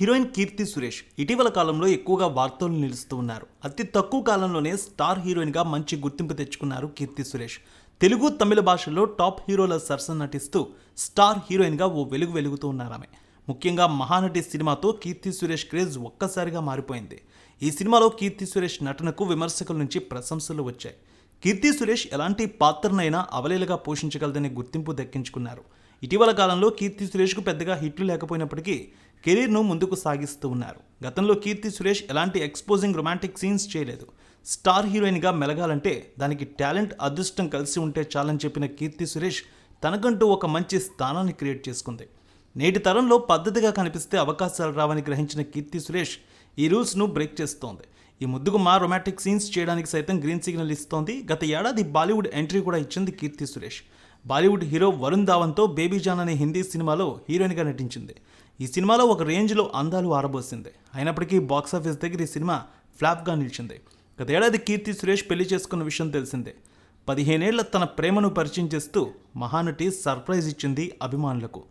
Heroine Keerthy Suresh ఇటీవల కాలంలో ఎక్కువగా వార్తలు నిలుస్తూ ఉన్నారు. అతి తక్కువ కాలంలోనే స్టార్ హీరోయిన్గా మంచి గుర్తింపు తెచ్చుకున్నారు కీర్తి సురేష్. తెలుగు తమిళ భాషల్లో టాప్ హీరోల సరసన నటిస్తూ స్టార్ హీరోయిన్గా ఓ వెలుగు వెలుగుతూ ఉన్నారు ఆమె. ముఖ్యంగా మహానటి సినిమాతో కీర్తి సురేష్ క్రేజ్ ఒక్కసారిగా మారిపోయింది. ఈ సినిమాలో కీర్తి సురేష్ నటనకు విమర్శకుల నుంచి ప్రశంసలు వచ్చాయి. కీర్తి సురేష్ ఎలాంటి పాత్రనైనా అవలేలుగా పోషించగలదనే గుర్తింపు దక్కించుకున్నారు. ఇటీవల కాలంలో కీర్తి సురేష్కు పెద్దగా హిట్లు లేకపోయినప్పటికీ కెరీర్ను ముందుకు సాగిస్తూ ఉన్నారు. గతంలో కీర్తి సురేష్ ఎలాంటి ఎక్స్పోజింగ్ రొమాంటిక్ సీన్స్ చేయలేదు. స్టార్ హీరోయిన్గా మెలగాలంటే దానికి టాలెంట్ అదృష్టం కలిసి ఉంటే చాలని చెప్పిన కీర్తి సురేష్ తనకంటూ ఒక మంచి స్థానాన్ని క్రియేట్ చేసుకుంది. నేటి తరంలో పద్ధతిగా కనిపిస్తే అవకాశాలు రావని గ్రహించిన కీర్తి సురేష్ ఈ రూల్స్ను బ్రేక్ చేస్తోంది. ఈ ముద్దుకు మా రొమాంటిక్ సీన్స్ చేయడానికి సైతం గ్రీన్ సిగ్నల్ ఇస్తోంది. గత ఏడాది బాలీవుడ్ ఎంట్రీ కూడా ఇచ్చింది కీర్తి సురేష్. బాలీవుడ్ హీరో వరుణ్ ధావన్తో బేబీ జాన్ అనే హిందీ సినిమాలో హీరోయిన్గా నటించింది. ఈ సినిమాలో ఒక రేంజ్లో అందాలు ఆరబోసింది. అయినప్పటికీ బాక్సాఫీస్ దగ్గర ఈ సినిమా ఫ్లాప్గా నిలిచింది. గతేడాది కీర్తి సురేష్ పెళ్ళి చేసుకున్న విషయం తెలిసిందే. పదిహేనేళ్ళ తన ప్రేమను పరిచయం చేస్తూ మహానటి సర్ప్రైజ్ ఇచ్చింది అభిమానులకు.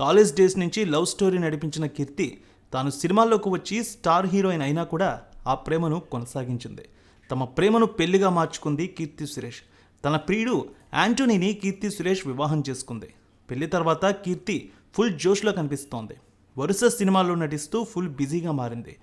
కాలేజ్ డేస్ నుంచి లవ్ స్టోరీ నడిపించిన కీర్తి తాను సినిమాల్లోకి వచ్చి స్టార్ హీరోయిన్ అయినా కూడా ఆ ప్రేమను కొనసాగించింది. తమ ప్రేమను పెళ్ళిగా మార్చుకుంది కీర్తి సురేష్. తన ప్రియుడు యాంటోనీని కీర్తి సురేష్ వివాహం చేసుకుంది. పెళ్ళి తర్వాత కీర్తి ఫుల్ జోష్లో కనిపిస్తోంది. వరుస సినిమాల్లో నటిస్తూ ఫుల్ బిజీగా మారింది.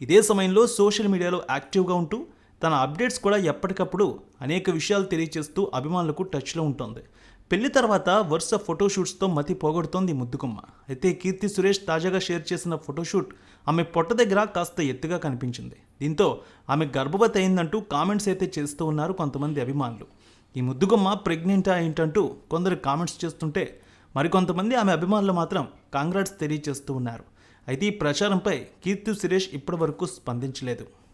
ఇదే సమయంలో సోషల్ మీడియాలో యాక్టివ్గా ఉంటూ తన అప్డేట్స్ కూడా ఎప్పటికప్పుడు అనేక విషయాలు తెలియజేస్తూ అభిమానులకు టచ్లో ఉంటుంది. పెళ్ళి తర్వాత వరుస ఫోటోషూట్స్తో మతి పోగొడుతోంది ముద్దుకుమ్మ అయితే కీర్తి సురేష్ తాజాగా షేర్ చేసిన ఫోటోషూట్ ఆమె పొట్ట దగ్గర కాస్త ఎత్తుగా కనిపించింది. దీంతో ఆమె గర్భవతి అయిందంటూ కామెంట్స్ అయితే చేస్తూ ఉన్నారు కొంతమంది అభిమానులు. ఈ ముద్దుగుమ్మ ప్రెగ్నెంటా ఏంటంటూ కొందరు కామెంట్స్ చేస్తుంటే మరికొంతమంది ఆమె అభిమానులు మాత్రం కాంగ్రాట్స్ తెలియజేస్తూ ఉన్నారు. అయితే ఈ ప్రచారంపై కీర్తి సురేష్ ఇప్పటివరకు స్పందించలేదు.